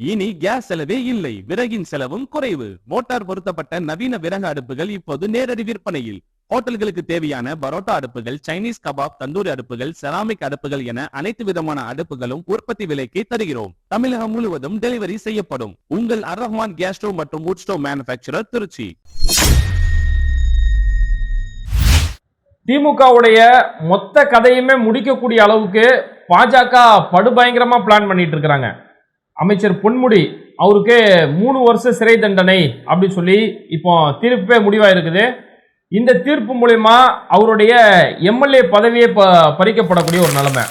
இனி கேஸ் செலவே இல்லை. விறகின் செலவும் குறைவு. மோட்டார் பொருத்தப்பட்ட நவீன விறகு அடுப்புகள் இப்போது நேரடி விற்பனையில். ஹோட்டல்களுக்கு தேவையான பரோட்டா அடுப்புகள் சைனீஸ் கபாப் தந்தூரி அடுப்புகள் செராமிக் அடுப்புகள் என அனைத்து விதமான அடுப்புகளும் உற்பத்தி விலைக்கு தருகிறோம். தமிழகம் முழுவதும் டெலிவரி செய்யப்படும். உங்கள் அர்ரஹ்மான் கேஸ் ஸ்டோவ் மற்றும் வுட் ஸ்டோவ் மேனுபேக்சரர் திருச்சி. திமுகவுடைய மொத்த கதையுமே முடிக்கக்கூடிய அளவுக்கு பாஜக படுபயங்கரமா பிளான் பண்ணிட்டு இருக்கிறாங்க. அமைச்சர் பொன்முடி அவருக்கு மூணு வருஷம் சிறை தண்டனை அப்படின்னு சொல்லி இப்போ தீர்ப்பே முடிவாக இருக்குது இந்த தீர்ப்பு மூலயமா அவருடைய எம்எல்ஏ பதவியே ப பறிக்கப்படக்கூடிய ஒரு நிலைமை.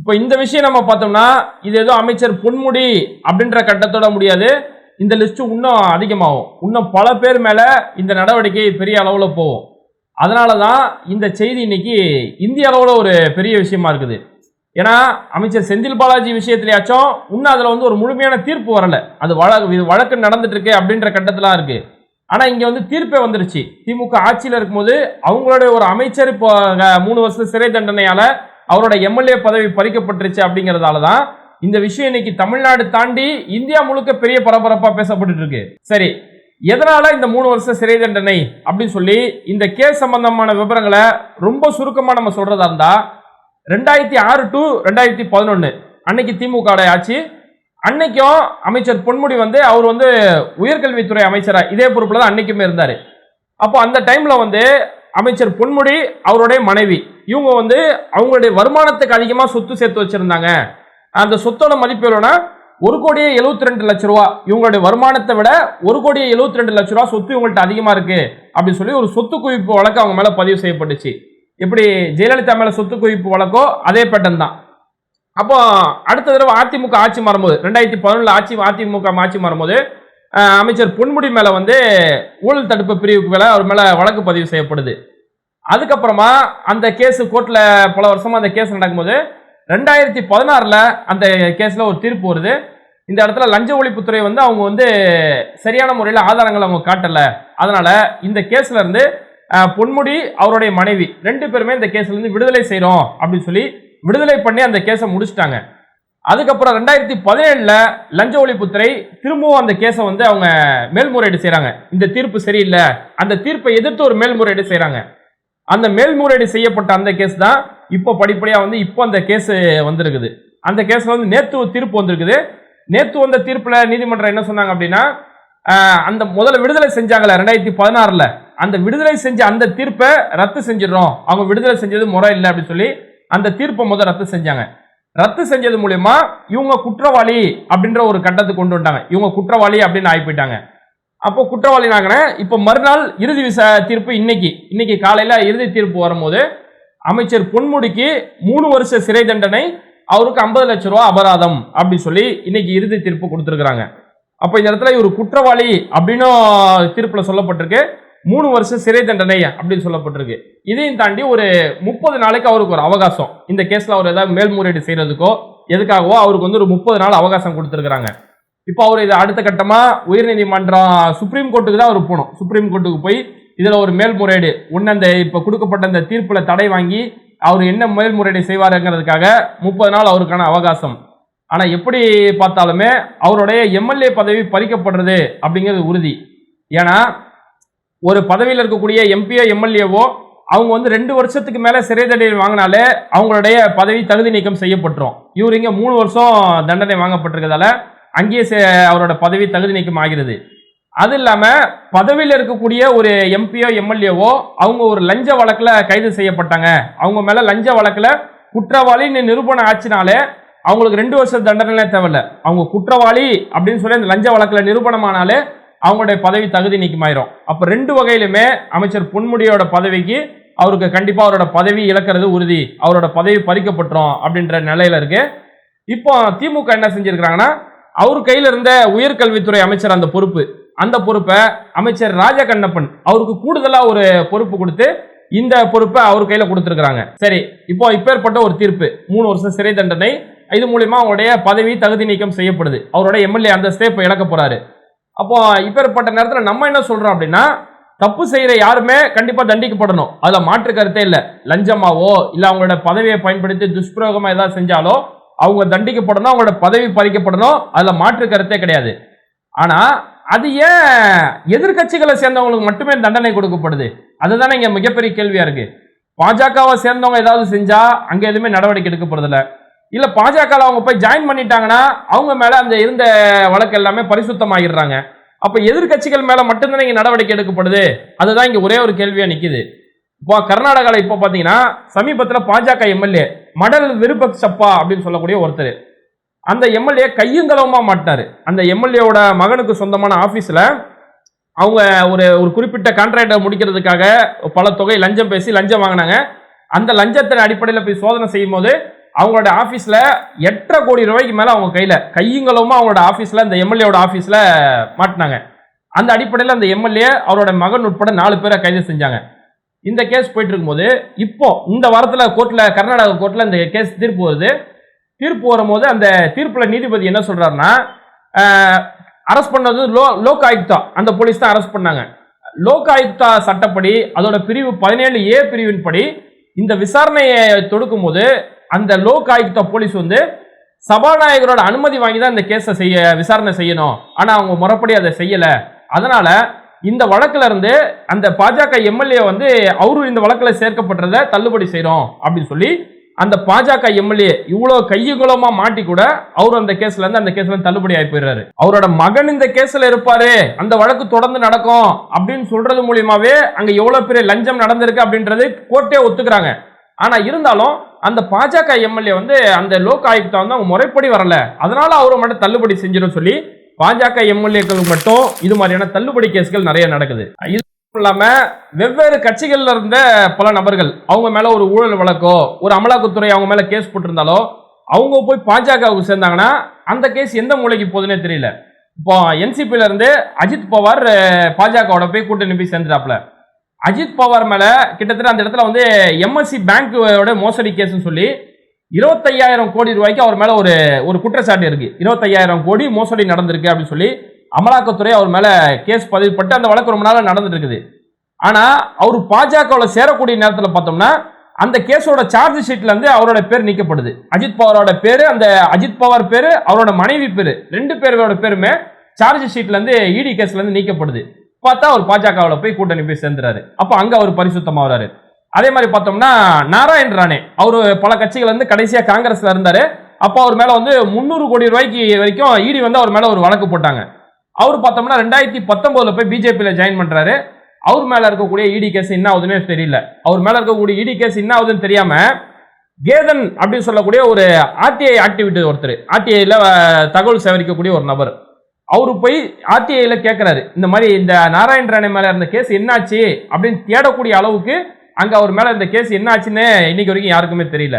இப்போ இந்த விஷயம் நம்ம பார்த்தோம்னா இது ஏதோ அமைச்சர் பொன்முடி அப்படின்ற கட்டத்தோட முடியாது. இந்த லிஸ்ட் இன்னும் அதிகமாகும். இன்னும் பல பேர் மேலே இந்த நடவடிக்கை பெரிய அளவில் போகும். அதனால தான் இந்த செய்தி இன்னைக்கு இந்திய அளவில் ஒரு பெரிய விஷயமா இருக்குது. ஏன்னா அமைச்சர் செந்தில் பாலாஜி விஷயத்திலேயாச்சும் இன்னும் அதில் வந்து ஒரு முழுமையான தீர்ப்பு வரல. அது வழக்கு இது வழக்கு நடந்துட்டு இருக்கு அப்படின்ற கட்டத்திலாம் இருக்கு. ஆனால் இங்கே வந்து தீர்ப்பே வந்துருச்சு. திமுக ஆட்சியில் இருக்கும்போது அவங்களுடைய ஒரு அமைச்சர் இப்போ மூணு வருஷம் சிறை தண்டனையால் அவரோட எம்எல்ஏ பதவி பறிக்கப்பட்டுருச்சு அப்படிங்கிறதால தான் இந்த விஷயம் இன்னைக்கு தமிழ்நாடு தாண்டி இந்தியா முழுக்க பெரிய பரபரப்பாக பேசப்பட்டு இருக்கு சரி எதனால இந்த மூணு வருஷம் சிறை தண்டனை அப்படின்னு சொல்லி இந்த கேஸ் சம்பந்தமான விவரங்களை ரொம்ப சுருக்கமாக நம்ம சொல்றதா இருந்தால் ரெண்டாயிரத்தி ஆறு டு ரெண்டாயிரத்தி பதினொன்று அன்னைக்கு திமுக வோட ஆட்சி. அன்னைக்கும் அமைச்சர் பொன்முடி வந்து அவர் வந்து உயர்கல்வித்துறை அமைச்சராக இதே பொறுப்பில் தான் அன்னைக்குமே இருந்தார். அப்போ அந்த டைமில் வந்து அமைச்சர் பொன்முடி அவருடைய மனைவி இவங்க வந்து அவங்களுடைய வருமானத்துக்கு அதிகமாக சொத்து சேர்த்து வச்சுருந்தாங்க. அந்த சொத்தோட மதிப்பு எவ்வளோனா ஒரு கோடியே எழுபத்தி ரெண்டு லட்ச ரூபா. இவங்களுடைய வருமானத்தை விட ஒரு கோடியே எழுபத்தி ரெண்டு லட்ச ரூபா சொத்து இவங்கள்ட்ட அதிகமாக இருக்குது அப்படின்னு சொல்லி ஒரு சொத்து குவிப்பு வழக்கு அவங்க மேலே பதிவு செய்யப்பட்டுச்சு. எப்படி ஜெயலலிதா மேலே சொத்து குவிப்பு வழக்கோ அதே பேட்டன் தான். அப்போ அடுத்த தடவை அதிமுக ஆட்சி மாறும்போது ரெண்டாயிரத்தி பதினொன்றில் ஆட்சி அதிமுக ஆட்சி மாறும்போது அமைச்சர் பொன்முடி மேலே வந்து ஊழல் தடுப்பு பிரிவுக்கு மேலே அவர் மேலே வழக்கு பதிவு செய்யப்படுது. அதுக்கப்புறமா அந்த கேஸ் கோர்ட்டில் பல வருஷமா அந்த கேஸ் நடக்கும்போது ரெண்டாயிரத்தி பதினாறில் அந்த கேஸில் ஒரு தீர்ப்பு வருது. இந்த இடத்துல லஞ்ச ஒழிப்புத்துறை வந்து அவங்க வந்து சரியான முறையில் ஆதாரங்களை அவங்க காட்டலை. அதனால இந்த கேஸ்ல இருந்து பொன்முடி அவருடைய மனைவி. ரெண்டு பேருமே இந்த கேஸ்ல இருந்து விடுதலை செய்கிறோம் அப்படின்னு சொல்லி விடுதலை பண்ணி அந்த கேஸை முடிச்சிட்டாங்க. அதுக்கப்புறம் ரெண்டாயிரத்தி பதினேழுல லஞ்ச ஒழிப்புத்துறை திரும்பவும் அந்த கேஸை வந்து அவங்க மேல்முறையீடு செய்கிறாங்க இந்த தீர்ப்பு சரியில்லை. அந்த தீர்ப்பை எதிர்த்து ஒரு மேல்முறையீடு செய்கிறாங்க அந்த மேல்முறையீடு செய்யப்பட்ட அந்த கேஸ் தான் இப்போ படிப்படியா வந்து இப்போ அந்த கேஸ் வந்திருக்குது. அந்த கேஸ்ல வந்து நேத்து தீர்ப்பு வந்திருக்குது. நேத்து வந்த தீர்ப்புல நீதிமன்றம் என்ன சொன்னாங்க அப்படின்னா அந்த முதல்ல விடுதலை செஞ்சாங்கல்ல ரெண்டாயிரத்தி பதினாறுல. அந்த விடுதலை செஞ்ச அந்த தீர்ப்பை ரத்து செஞ்சிடறோம். அவங்க விடுதலை செஞ்சது முறை இல்லை அப்படின்னு சொல்லி அந்த தீர்ப்பை முதல் ரத்து செஞ்சாங்க. ரத்து செஞ்சது மூலயமா இவங்க குற்றவாளி அப்படின்ற ஒரு கட்டத்துக்கு கொண்டு வந்தாங்க. இவங்க குற்றவாளி அப்படின்னு ஆகி போயிட்டாங்க. அப்போ குற்றவாளி நாங்கன இப்போ மறுநாள் இறுதி விசா தீர்ப்பு இன்னைக்கு. இன்னைக்கு காலையில் இறுதி தீர்ப்பு வரும்போது அமைச்சர் பொன்முடிக்கு மூணு வருஷ சிறை தண்டனை அவருக்கு ஐம்பது லட்ச ரூபா அபராதம் அப்படின்னு சொல்லி இன்னைக்கு இறுதி தீர்ப்பு கொடுத்துருக்குறாங்க. அப்போ இந்த இடத்துல இவர் குற்றவாளி அப்படின்னும் தீர்ப்பில் சொல்லப்பட்டிருக்கு. மூணு வருஷம் சிறை தண்டனை அப்படின்னு சொல்லப்பட்டிருக்கு. இதையும் தாண்டி ஒரு முப்பது நாளைக்கு அவருக்கு ஒரு அவகாசம். இந்த கேஸில் அவர் ஏதாவது மேல்முறையீடு செய்யறதுக்கோ எதுக்காகவோ அவருக்கு வந்து ஒரு முப்பது நாள் அவகாசம் கொடுத்துருக்குறாங்க. இப்போ அவர் இதை அடுத்த கட்டமாக உயர்நீதிமன்றம் சுப்ரீம் கோர்ட்டுக்கு தான் அவர் போகணும். சுப்ரீம் கோர்ட்டுக்கு போய் இதில் ஒரு மேல்முறையீடு ஒன்று அந்த இப்போ கொடுக்கப்பட்ட அந்த தீர்ப்பில் தடை வாங்கி அவர் என்ன மேல்முறையீடு செய்வாருங்கிறதுக்காக முப்பது நாள் அவருக்கான அவகாசம். ஆனால் எப்படி பார்த்தாலுமே அவருடைய எம்எல்ஏ பதவி பறிக்கப்படுறது அப்படிங்கிறது உறுதி. ஏன்னா ஒரு பதவியில் இருக்கக்கூடிய எம்பியோ எம்எல்ஏவோ அவங்க வந்து ரெண்டு வருஷத்துக்கு மேலே சிறை தண்டனை வாங்கினாலே அவங்களுடைய பதவி தகுதி நீக்கம் செய்யப்பட்டுரும். இவர் இங்கே மூணு வருஷம் தண்டனை வாங்கப்பட்டிருக்கிறதால அங்கேயே சே- அவரோட பதவி தகுதி நீக்கம் ஆகிறது. அது இல்லாமல் பதவியில் இருக்கக்கூடிய ஒரு எம்பியோ எம்எல்ஏவோ அவங்க ஒரு லஞ்ச வழக்கில் கைது செய்யப்பட்டாங்க. அவங்க மேலே லஞ்ச வழக்கில் குற்றவாளின்னு நிரூபணம் ஆச்சுனாலே அவங்களுக்கு ரெண்டு வருஷம் தண்டனைலாம் தேவையில்ல. அவங்க குற்றவாளி அப்படின்னு சொல்லி அந்த லஞ்ச வழக்கில் நிரூபணமானாலே அவங்களுடைய பதவி தகுதி நீக்கமாயிரும். அப்ப ரெண்டு வகையிலுமே அமைச்சர் பொன்முடியோட பதவிக்கு அவருக்கு கண்டிப்பா அவரோட பதவி இழக்கிறது உறுதி. அவரோட பதவி பறிக்கப்பட்டுரும் அப்படின்ற நிலையில இருக்கு. இப்போ திமுக என்ன செஞ்சிருக்கிறாங்கன்னா அவர் கையில இருந்த உயர்கல்வித்துறை அமைச்சர் அந்த பொறுப்பு. அந்த பொறுப்பை அமைச்சர் ராஜா கண்ணப்பன் அவருக்கு கூடுதலா ஒரு பொறுப்பு கொடுத்து இந்த பொறுப்பை அவர் கையில கொடுத்துருக்காங்க சரி இப்போ இப்பேற்பட்ட ஒரு தீர்ப்பு. மூணு வருஷம் சிறை தண்டனை. இது மூலியமா அவருடைய பதவி தகுதி நீக்கம் செய்யப்படுது. அவருடைய எம்எல்ஏ அந்தஸ்தே இப்போ இழக்க போறாரு. அப்போ இப்பேற்பட்ட நேரத்தில் நம்ம என்ன சொல்றோம் அப்படின்னா தப்பு செய்கிற யாருமே கண்டிப்பாக தண்டிக்கப்படணும். அதில் மாற்று கருத்தே இல்லை. லஞ்சமாவோ இல்லை அவங்களோட பதவியை பயன்படுத்தி துஷ்பிரயோகமாக ஏதாவது செஞ்சாலோ அவங்க தண்டிக்கப்படணும் அவங்களோட பதவி பறிக்கப்படணும் அதில் மாற்று கருத்தே கிடையாது. ஆனால் அது ஏன் எதிர்க்கட்சிகளை சேர்ந்தவங்களுக்கு மட்டுமே தண்டனை கொடுக்கப்படுது? அதுதானே இங்கே மிகப்பெரிய கேள்வியாக இருக்குது பாஜகவை சேர்ந்தவங்க ஏதாவது செஞ்சால் அங்கே எதுவுமே நடவடிக்கை எடுக்கப்படுறது இல்ல பாஜக அவங்க போய் ஜாயின் பண்ணிட்டாங்கன்னா அவங்க மேல அந்த இருந்த வழக்கு எல்லாமே பரிசுத்தமாகிடுறாங்க அப்ப எதிர்க்கட்சிகள் மேல மட்டும்தானே இங்க நடவடிக்கை எடுக்கப்படுது? அதுதான் இங்க ஒரே ஒரு கேள்வியா நிக்குது. இப்போ கர்நாடகாவில் இப்போ பார்த்தீங்கன்னா சமீபத்தில் பாஜக எம்எல்ஏ மடல் விருபக் சப்பா அப்படின்னு சொல்லக்கூடிய ஒருத்தர். அந்த எம்எல்ஏ கையுங்கலவமா மாட்டார் அந்த எம்எல்ஏவோட மகனுக்கு சொந்தமான ஆஃபீஸில் அவங்க ஒரு ஒரு குறிப்பிட்ட கான்ட்ராக்டை முடிக்கிறதுக்காக பல தொகை லஞ்சம் பேசி லஞ்சம் வாங்கினாங்க. அந்த லஞ்சத்தின் அடிப்படையில் போய் சோதனை செய்யும் போது அவங்களோட ஆஃபீஸில் எட்டரை கோடி ரூபாய்க்கு மேலே அவங்க கையில் கையுங்களும் அவங்களோட ஆஃபீஸில் இந்த எம்எல்ஏவோட ஆஃபீஸில் மாட்டினாங்க. அந்த அடிப்படையில் அந்த எம்எல்ஏ அவரோட மகன் உட்பட நாலு பேரை கைது செஞ்சாங்க. இந்த கேஸ் போயிட்டு இருக்கும்போது இப்போ இந்த வாரத்தில் கோர்ட்டில் கர்நாடகா கோர்ட்டில் இந்த கேஸ் தீர்ப்பு வருது. தீர்ப்பு வரும்போது அந்த தீர்ப்பில் நீதிபதி என்ன சொல்கிறாருன்னா அரெஸ்ட் பண்ணது லோ லோக் ஆயுக்தா அந்த போலீஸ் தான் அரெஸ்ட் பண்ணாங்க. லோக் ஆயுக்தா சட்டப்படி அதோட பிரிவு பதினேழு ஏ பிரிவின் படி இந்த விசாரணையை தொடுக்கும் போது அந்த லோக் ஆயுக்த போலீஸ் வந்து சபாநாயகரோட அனுமதி வாங்கி தான் இந்த கேஸை செய்ய விசாரணை செய்யணும். ஆனால் அவங்க முறைப்படி அதை செய்யலை. அதனால இந்த வழக்குல இருந்து அந்த பாஜக எம்எல்ஏ வந்து அவரு இந்த வழக்கில் சேர்க்கப்பட்டதை தள்ளுபடி செய்கிறோம் அப்படின்னு சொல்லி அந்த பாஜக எம்எல்ஏ இவ்வளோ கையுகுலமா மாட்டி கூட அவர் அந்த கேஸ்ல இருந்து அந்த கேஸ்ல தள்ளுபடி ஆகி போயிடுறாரு. அவரோட மகன் இந்த கேஸ்ல இருப்பாரு அந்த வழக்கு தொடர்ந்து நடக்கும் அப்படின்னு சொல்றது மூலியமாவே அங்க எவ்வளவு பெரிய லஞ்சம் நடந்திருக்கு அப்படின்றது கோர்ட்டே ஒத்துக்கிறாங்க. ஆனா இருந்தாலும் அந்த பாஜக எம்எல்ஏ வந்து அந்த லோக் ஆயுக்தா வந்து அவங்க முறைப்படி வரல. அதனால அவரை மட்டும் தள்ளுபடி செஞ்சிடும் சொல்லி பாஜக எம்எல்ஏக்கள் மட்டும் இது மாதிரியான தள்ளுபடி கேஸ்கள் நிறைய நடக்குது. இது மட்டும் இல்லாம வெவ்வேறு கட்சிகள்ல இருந்த பல நபர்கள் அவங்க மேல ஒரு ஊழல் வழக்கோ ஒரு அமலாக்கத்துறை அவங்க மேல கேஸ் போட்டிருந்தாலோ அவங்க போய் பாஜகவுக்கு சேர்ந்தாங்கன்னா அந்த கேஸ் எந்த மூலைக்கு போகுதுன்னே தெரியல. இப்போ என்சிபில இருந்து அஜித் பவார் பாஜகவோட போய் கூட்டணி போய் சேர்ந்துட்டாப்ல அஜித் பவார் மேலே கிட்டத்தட்ட அந்த இடத்துல வந்து எம்எஸ்சி பேங்கோட மோசடி கேஸ்ன்னு சொல்லி இருபத்தையாயிரம் கோடி ரூபாய்க்கு அவர் மேலே ஒரு ஒரு குற்றச்சாட்டு இருக்கு. இருபத்தையாயிரம் கோடி மோசடி நடந்திருக்கு அப்படின்னு சொல்லி அமலாக்கத்துறை அவர் மேலே கேஸ் பதிவுப்பட்டு அந்த வழக்கு ரொம்ப நாளாக நடந்துட்டு இருக்குது. ஆனால் அவர் பாஜகவில் சேரக்கூடிய நேரத்தில் பார்த்தோம்னா அந்த கேஸோட சார்ஜ் ஷீட்லேருந்து அவரோட பேர் நீக்கப்படுது. அஜித் பவாரோட பேர் அந்த அஜித் பவார் பேர் அவரோட மனைவி பேர் ரெண்டு பேரோட பேருமே சார்ஜ் ஷீட்லேருந்து இடி கேஸ்லேருந்து நீக்கப்படுது. பார்த்தா அவர் பாஜகவில் போய் கூட்டணி போய் சேர்ந்துறாரு. அப்போ அங்கே அவர் பரிசுத்தமாகறாரு அதே மாதிரி பார்த்தோம்னா நாராயண் ராணே அவர் பல கட்சிகள் வந்து கடைசியாக காங்கிரஸில் இருந்தார். அப்போ அவர் மேலே வந்து முந்நூறு கோடி ரூபாய்க்கு வரைக்கும் இடி வந்து அவர் மேலே ஒரு வழக்கு போட்டாங்க. அவர் பார்த்தோம்னா ரெண்டாயிரத்தி பத்தொம்போதில் போய் பிஜேபியில் ஜாயின் பண்ணுறாரு அவர் மேலே இருக்கக்கூடிய இடி கேஸ் என்ன ஆகுதுன்னே தெரியல. அவர் மேலே இருக்கக்கூடிய இடி கேஸ் என்ன ஆகுதுன்னு தெரியாமல் கேதன் அப்படின்னு சொல்லக்கூடிய ஒரு ஆர்டிஐ ஆக்டிவிட்டி ஒருத்தர். ஆர்டிஐயில் தகவல் சேகரிக்கக்கூடிய ஒரு நபர். அவரு போய் ஆர்டிஐயில் கேட்குறாரு இந்த மாதிரி இந்த நாராயண் ராணே மேலே இருந்த கேஸ் என்னாச்சு அப்படின்னு தேடக்கூடிய அளவுக்கு அங்கே அவர் மேலே இந்த கேஸ் என்னாச்சுன்னு இன்னைக்கு வரைக்கும் யாருக்குமே தெரியல.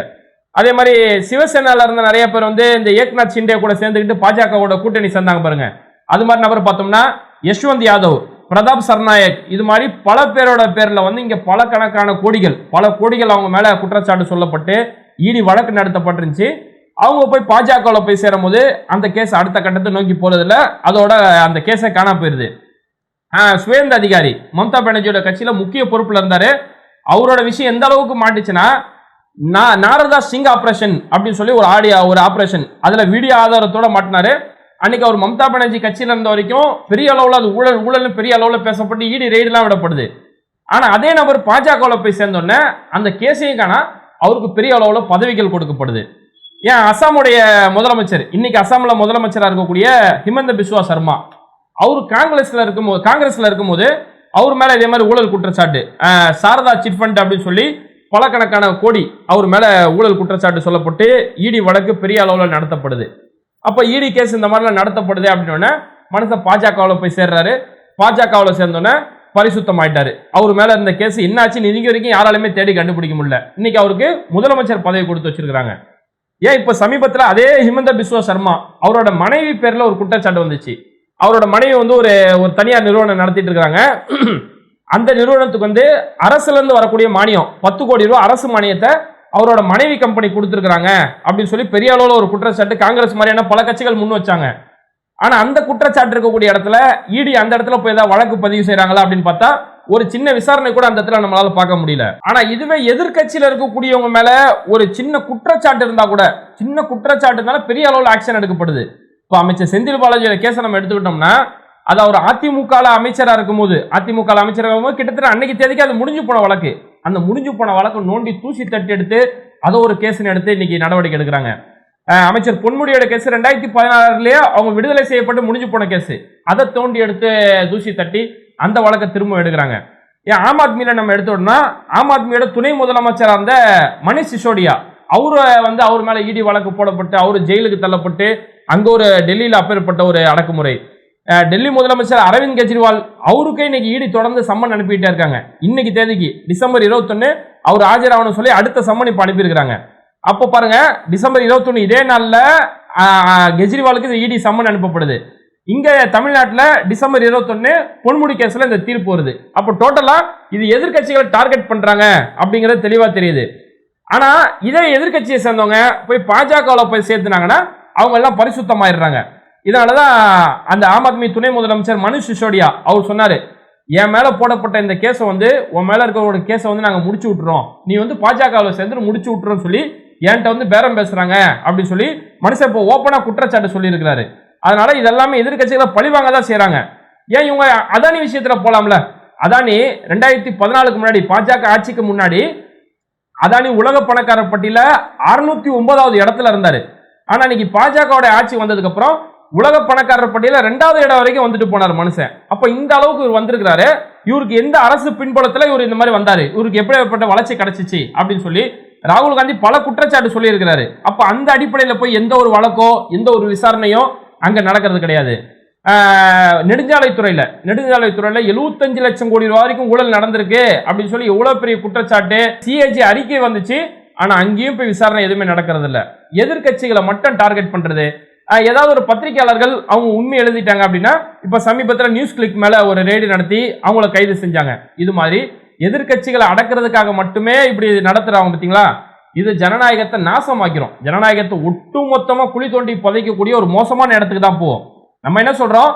அதே மாதிரி சிவசேனால இருந்த நிறைய பேர் வந்து இந்த ஏக்நாத் சிண்டே கூட சேர்ந்துக்கிட்டு பாஜகவோட கூட்டணி சேர்ந்தாங்க பாருங்க. அது மாதிரி நபர் பார்த்தோம்னா யஷ்வந்த் யாதவ் பிரதாப் சர்நாயக் இது மாதிரி பல பேரோட பேரில் வந்து இங்கே பல கணக்கான கோடிகள் பல கோடிகள் அவங்க மேலே குற்றச்சாட்டு சொல்லப்பட்டு இடி வழக்கு நடத்தப்பட்டிருந்துச்சு. அவங்க போய் பாஜகவில் போய் சேரும்போது அந்த கேஸ் அடுத்த கட்டத்தை நோக்கி போறதில்ல. அதோட அந்த கேஸை காணா போயிருது. சுவேந்த அதிகாரி மம்தா பானர்ஜியோட கட்சியில முக்கிய பொறுப்புல இருந்தாரு. அவரோட விஷயம் எந்த அளவுக்கு மாட்டுச்சுன்னா நான் நாரதா சிங் ஆபரேஷன் அப்படின்னு சொல்லி ஒரு ஆடியோ ஒரு ஆபரேஷன் அதுல வீடியோ ஆதாரத்தோட மாட்டினாரு. அன்னைக்கு அவர் மம்தா பானர்ஜி கட்சியில இருந்த வரைக்கும் பெரிய அளவுல அது ஊழல் ஊழல்னு பெரிய அளவுல பேசப்பட்டு ஈடி ரெய்டுலாம் விடப்படுது. ஆனா அதே நபர் பாஜகவில் போய் சேர்ந்தோடனே அந்த கேஸையும் காணா அவருக்கு பெரிய அளவுல பதவிகள் கொடுக்கப்படுது. ஏன் அசாமுடைய முதலமைச்சர்? இன்னைக்கு அசாம்ல முதலமைச்சராக இருக்கக்கூடிய ஹிமந்த பிஸ்வா சர்மா. அவர் காங்கிரஸ்ல இருக்கும்போது காங்கிரஸ்ல இருக்கும்போது அவர் மேல இதே மாதிரி ஊழல் குற்றச்சாட்டு. சாரதா சிட் ஃபண்ட் அப்படின்னு சொல்லி பல கணக்கான கோடி அவர் மேல ஊழல் குற்றச்சாட்டு சொல்லப்பட்டு இடி வழக்கு பெரிய அளவில் நடத்தப்படுது. அப்போ இடி கேஸ் இந்த மாதிரிலாம் நடத்தப்படுது அப்படின்னோடனே மனுஷன் பாஜகவில் போய் சேர்றாரு. பாஜகவில் சேர்ந்தோன்னே பரிசுத்தம் ஆயிட்டாரு அவர் மேல இருந்த கேஸ் என்னாச்சுன்னு இன்னைக்கு வரைக்கும் யாராலுமே தேடி கண்டுபிடிக்க முடியல. இன்னைக்கு அவருக்கு முதலமைச்சர் பதவி கொடுத்து வச்சிருக்காங்க ஏன் இப்போ சமீபத்தில் அதே ஹிமந்த பிஸ்வா சர்மா அவரோட மனைவி பேரில் ஒரு குற்றச்சாட்டு வந்துச்சு. அவரோட மனைவி வந்து ஒரு ஒரு தனியார் நிறுவனம் நடத்திட்டு இருக்கிறாங்க அந்த நிறுவனத்துக்கு வந்து அரசுலேருந்து வரக்கூடிய மானியம் பத்து கோடி ரூபா அரசு மானியத்தை அவரோட மனைவி கம்பெனி கொடுத்துருக்குறாங்க அப்படின்னு சொல்லி பெரிய அளவில் ஒரு குற்றச்சாட்டு காங்கிரஸ் மாதிரியான பல கட்சிகள் முன் வச்சாங்க. ஆனால் அந்த குற்றச்சாட்டு இருக்கக்கூடிய இடத்துல இடி அந்த இடத்துல போய் ஏதாவது வழக்கு பதிவு செய்கிறாங்களா அப்படின்னு பார்த்தா ஒரு சின்ன விசாரணை கூட அந்த இடத்துல நம்மளால பார்க்க முடியல. ஆனா இதுவே எதிர்கட்சியில இருக்கக்கூடியவங்க மேல ஒரு சின்ன குற்றச்சாட்டு இருந்தா கூட சின்ன குற்றச்சாட்டு இருந்தாலும் பெரிய அளவில் ஆக்ஷன் எடுக்கப்படுது. இப்போ அமைச்சர் செந்தில் பாலாஜியோட கேஸை நம்ம எடுத்துக்கிட்டோம்னா அது அவர் அதிமுக அமைச்சராக இருக்கும்போது அதிமுக அமைச்சராக இருக்கும்போது கிட்டத்தட்ட அன்னைக்கு தேதிக்கு அது முடிஞ்சு போன வழக்கு. அந்த முடிஞ்சு போன வழக்கு நோண்டி தூசி தட்டி எடுத்து அதை ஒரு கேஸ்னு எடுத்து இன்னைக்கு நடவடிக்கை எடுக்கிறாங்க. அமைச்சர் பொன்முடியோட கேஸ் ரெண்டாயிரத்தி பதினாறுலயே அவங்க விடுதலை செய்யப்பட்டு முடிஞ்சு போன கேஸ் அதை தோண்டி எடுத்து தூசி தட்டி அந்த வழக்கை திரும்ப எடுக்கிறாங்க. ஏன் ஆம் ஆத்மியில் நம்ம எடுத்தோம்னா ஆம் ஆத்மியோட துணை முதலமைச்சராக இருந்த மணிஷ் சிசோடியா அவரை வந்து அவர் மேலே இடி வழக்கு போடப்பட்டு அவர் ஜெயிலுக்கு தள்ளப்பட்டு அங்கே ஒரு டெல்லியில் அப்பேற்பட்ட ஒரு அடக்குமுறை. டெல்லி முதலமைச்சர் அரவிந்த் கெஜ்ரிவால் அவருக்கே இன்னைக்கு ஈடி தொடர்ந்து சம்மன் அனுப்பிட்டே இருக்காங்க. இன்னைக்கு தேதிக்கு டிசம்பர் இருபத்தொன்னு அவர் ஆஜராகணும்னு சொல்லி அடுத்த சம்மன் இப்போ அனுப்பியிருக்கிறாங்க. அப்போ பாருங்க டிசம்பர் இருபத்தொன்னு இதே நாளில் கெஜ்ரிவாலுக்கு இந்த இடி சம்மன் அனுப்பப்படுது. இங்க தமிழ்நாட்டில் டிசம்பர் இருபத்தொன்னு பொன்முடி கேஸ்ல இந்த தீர்ப்பு வருது. அப்போ டோட்டலா இது எதிர்கட்சிகளை டார்கெட் பண்றாங்க அப்படிங்கிறது தெளிவா தெரியுது. ஆனா இதே எதிர்க்கட்சியை சேர்ந்தவங்க போய் பாஜகவில் போய் சேர்த்துனாங்கன்னா அவங்க எல்லாம் பரிசுத்தமாயிடுறாங்க. இதனாலதான் அந்த ஆம் ஆத்மி துணை முதலமைச்சர் மனுஷ் சிசோடியா அவர் சொன்னாரு என் மேல போடப்பட்ட இந்த கேஸை வந்து உன் மேல இருக்கிறவங்களோட கேஸை வந்து நாங்க முடிச்சு விட்டுறோம். நீ வந்து பாஜகவில் சேர்ந்து முடிச்சு விட்டுறோம் சொல்லி என்கிட்ட வந்து பேரம் பேசுறாங்க. அப்படின்னு சொல்லி மனுஷன் இப்போ ஓப்பனா குற்றச்சாட்டு சொல்லியிருக்கிறாரு. அதனால இதெல்லாமே எதிர்கட்சிகளை பழிவாங்க தான் செய்கிறாங்க ஏன் இவங்க அதானி விஷயத்துல போலாம்ல? அதானி ரெண்டாயிரத்தி பதினாலுக்கு முன்னாடி பாஜக ஆட்சிக்கு முன்னாடி அதானி உலக பணக்காரர் பட்டியல அறுநூத்தி ஒன்பதாவது இடத்துல இருந்தாரு. ஆனா இன்னைக்கு பாஜகவோட ஆட்சி வந்ததுக்கு அப்புறம் உலக பணக்காரர் பட்டியல ரெண்டாவது இடம் வரைக்கும் வந்துட்டு போனார் மனுஷன். அப்ப இந்த அளவுக்கு இவர் வந்திருக்கிறாரு. இவருக்கு எந்த அரசு பின்புலத்துல இவர் இந்த மாதிரி வந்தாரு? இவருக்கு எப்படிப்பட்ட வளர்ச்சி கிடைச்சிச்சு? அப்படின்னு சொல்லி ராகுல் காந்தி பல குற்றச்சாட்டு சொல்லியிருக்கிறாரு. அப்ப அந்த அடிப்படையில் போய் எந்த ஒரு வழக்கோ எந்த ஒரு விசாரணையோ அங்கே நடக்கிறது கிடையாது. நெடுஞ்சாலைத்துறையில் நெடுஞ்சாலைத்துறையில் எழுபத்தஞ்சு லட்சம் கோடி ரூபா வரைக்கும் ஊழல் நடந்திருக்கு அப்படின்னு சொல்லி இவ்வளோ பெரிய குற்றச்சாட்டு? சிஏஜி அறிக்கை வந்துச்சு. ஆனால் அங்கேயும் போய் விசாரணை எதுவுமே நடக்கிறது இல்லை எதிர்க்கட்சிகளை மட்டும் டார்கெட் பண்ணுறது ஏதாவது ஒரு பத்திரிகையாளர்கள் அவங்க உண்மை எழுதிட்டாங்க அப்படின்னா இப்போ சமீபத்தில் நியூஸ் கிளிக் மேலே ஒரு ரெய்டு நடத்தி அவங்கள கைது செஞ்சாங்க. இது மாதிரி எதிர்க்கட்சிகளை அடக்கிறதுக்காக மட்டுமே இப்படி நடத்துகிறாங்க பார்த்தீங்களா இது ஜனநாயகத்தை நாசமாக்கிறோம் ஜனநாயகத்தை ஒட்டுமொத்தமாக குழி தோண்டி புதைக்கக்கூடிய ஒரு மோசமான இடத்துக்கு தான் போவோம். நம்ம என்ன சொல்கிறோம்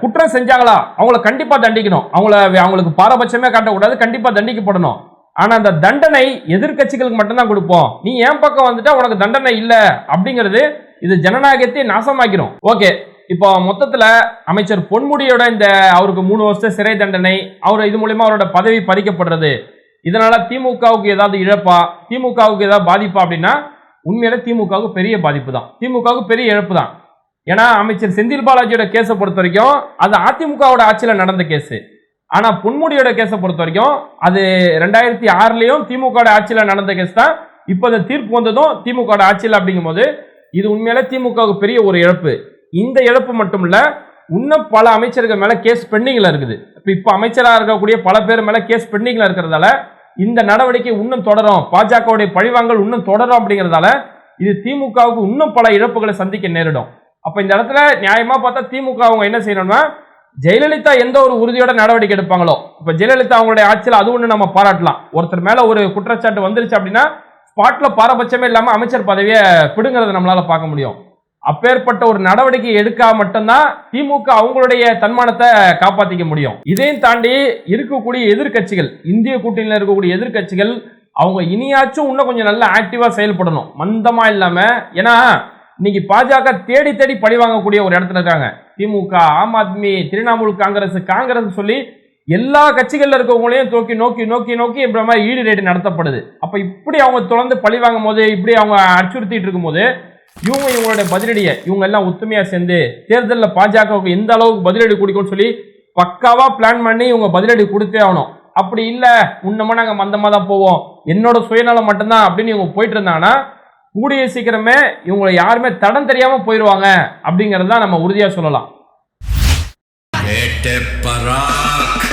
குற்றம் செஞ்சாங்களா? அவங்கள கண்டிப்பாக தண்டிக்கணும். அவங்கள அவங்களுக்கு பாரபட்சமே காட்டக்கூடாது. கண்டிப்பாக தண்டிக்கப்படணும். ஆனால் அந்த தண்டனை எதிர்க்கட்சிகளுக்கு மட்டும்தான் கொடுப்போம். நீ என் பக்கம் வந்துட்டா உனக்கு தண்டனை இல்லை அப்படிங்கிறது இது ஜனநாயகத்தை நாசமாக்கிறோம் ஓகே. இப்போ மொத்தத்தில் அமைச்சர் பொன்முடியோட இந்த அவருக்கு மூணு வருஷம் சிறை தண்டனை அவர் இது மூலயமா அவரோட பதவி பறிக்கப்படுறது இதனால திமுகவுக்கு ஏதாவது இழப்பா? திமுகவுக்கு ஏதாவது பாதிப்பா அப்படின்னா உண்மையில திமுகவுக்கு பெரிய பாதிப்பு தான் திமுகவுக்கு பெரிய இழப்பு தான் ஏன்னா அமைச்சர் செந்தில் பாலாஜியோட கேஸை பொறுத்த வரைக்கும் அது அதிமுகவோட ஆட்சியில் நடந்த கேஸ். ஆனா பொன்முடியோட கேஸை பொறுத்த வரைக்கும் அது ரெண்டாயிரத்தி ஆறுலயும் திமுக ஆட்சியில் நடந்த கேஸ் தான் இப்போ இந்த தீர்ப்பு வந்ததும் திமுக ஆட்சியில் அப்படிங்கும்போது இது உண்மையில திமுகவுக்கு பெரிய ஒரு இழப்பு. இந்த இழப்பு மட்டும் இல்ல இன்னும் பல அமைச்சர்கள் மேல கேஸ் பெண்டிங்ல இருக்குது. இப்போ இப்போ அமைச்சராக இருக்கக்கூடிய பல பேர் மேல கேஸ் பெண்டிங்ல இருக்கிறதால இந்த நடவடிக்கை இன்னும் தொடரும். பாஜகவுடைய பழிவாங்கல் இன்னும் தொடரும் அப்படிங்கிறதால இது திமுகவுக்கு இன்னும் பல இழப்புகளை சந்திக்க நேரிடும். அப்ப இந்த இடத்துல நியாயமா பார்த்தா திமுக அவங்க என்ன செய்யணும்னா ஜெயலலிதா எந்த ஒரு உறுதியோட நடவடிக்கை எடுப்பாங்களோ இப்ப ஜெயலலிதா அவங்களுடைய ஆட்சியில் அது ஒன்று நம்ம பாராட்டலாம். ஒருத்தர் மேல ஒரு குற்றச்சாட்டு வந்துருச்சு அப்படின்னா ஸ்பாட்ல பாரபட்சமே இல்லாம அமைச்சர் பதவியை பிடுங்கிறத நம்மளால பார்க்க முடியும். அப்பேற்பட்ட ஒரு நடவடிக்கை எடுக்கா மட்டும்தான் திமுக அவங்களுடைய தன்மானத்தை காப்பாற்றிக்க முடியும். இதையும் தாண்டி இருக்கக்கூடிய எதிர்க்கட்சிகள் இந்திய கூட்டணியில் இருக்கக்கூடிய எதிர்க்கட்சிகள் அவங்க இனியாச்சும் இன்னும் கொஞ்சம் நல்லா ஆக்டிவாக செயல்படணும். மந்தமா இல்லாம ஏன்னா இன்னைக்கு பாஜக தேடி தேடி பழி வாங்கக்கூடிய ஒரு இடத்துல இருக்காங்க. திமுக ஆம் ஆத்மி திரிணாமுல் காங்கிரஸ் காங்கிரஸ் சொல்லி எல்லா கட்சிகளில் இருக்கவங்களையும் தோக்கி நோக்கி நோக்கி நோக்கி இப்படி மாதிரி ஈடு ரேட்டு நடத்தப்படுது. அப்போ இப்படி அவங்க தொடர்ந்து பழி வாங்கும் போது இப்படி அவங்க அச்சுறுத்திட்டு இருக்கும்போது இவங்க இவங்களுடைய பதிலடியை இவங்க எல்லாம் ஒத்துமையாக சேர்ந்து தேர்தலில் பாஜகவுக்கு எந்த அளவுக்கு பதிலடி கொடுக்கும்னு சொல்லி பக்காவாக பிளான் பண்ணி இவங்க பதிலடி கொடுத்தே ஆகணும். அப்படி இல்லை இன்னமும் நாங்கள் மந்தமாக தான் போவோம். என்னோட சுயநலம் மட்டும்தான் அப்படின்னு இவங்க போயிட்டு இருந்தாங்கன்னா கூடிய சீக்கிரமே இவங்களை யாருமே தடம் தெரியாமல் போயிடுவாங்க தான் நம்ம உறுதியாக சொல்லலாம். பராக்.